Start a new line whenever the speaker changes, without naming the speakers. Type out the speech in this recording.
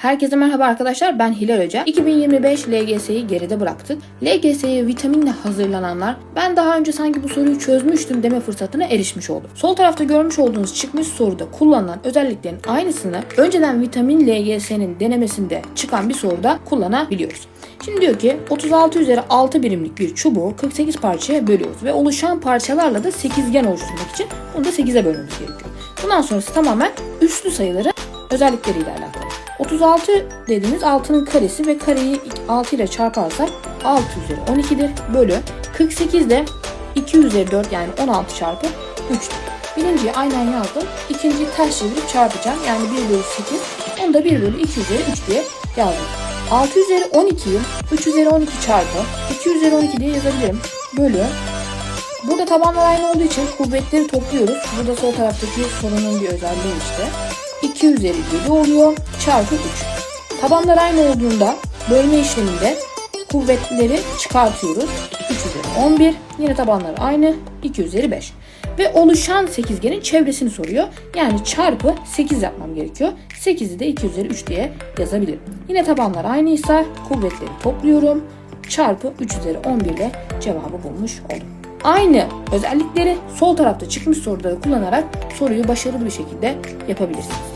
Herkese merhaba arkadaşlar ben Hilal Hoca. 2025 LGS'yi geride bıraktık. LGS'ye vitaminle hazırlananlar ben daha önce sanki bu soruyu çözmüştüm deme fırsatına erişmiş oldu. Sol tarafta görmüş olduğunuz çıkmış soruda kullanılan özelliklerin aynısını önceden vitamin LGS'nin denemesinde çıkan bir soruda kullanabiliyoruz. Şimdi diyor ki 36 üzeri 6 birimlik bir çubuğu 48 parçaya bölüyoruz ve oluşan parçalarla da sekizgen oluşturmak için bunu da 8'e bölmemiz gerekiyor. Bundan sonrası tamamen üslü sayıların özellikleriyle alakalı. 36 dediğimiz 6'nın karesi ve kareyi 6 ile çarparsak 6 üzeri 12'dir bölü 48 de 2 üzeri 4 yani 16 çarpı 3'tür. Birinciyi aynen yazdım. İkinciyi ters çevirip çarpacağım. Yani 1 bölü 8. Onu da 1 bölü 2 üzeri 3 diye yazdım. 6 üzeri 12'yi 3 üzeri 12 çarpı 2 üzeri 12 diye yazabilirim. Bölü Burada tabanlar aynı olduğu için kuvvetleri topluyoruz. Burada sol taraftaki sorunun bir özelliği işte. 2 üzeri 7 oluyor çarpı 3. Tabanlar aynı olduğunda bölme işleminde kuvvetleri çıkartıyoruz. 3 üzeri 11. Yine tabanlar aynı. 2 üzeri 5. Ve oluşan sekizgenin çevresini soruyor. Yani çarpı 8 yapmam gerekiyor. 8'i de 2 üzeri 3 diye yazabilirim. Yine tabanlar aynıysa kuvvetleri topluyorum. Çarpı 3 üzeri 11 ile cevabı bulmuş oldum. Aynı özellikleri sol tarafta çıkmış soruları kullanarak soruyu başarılı bir şekilde yapabilirsiniz.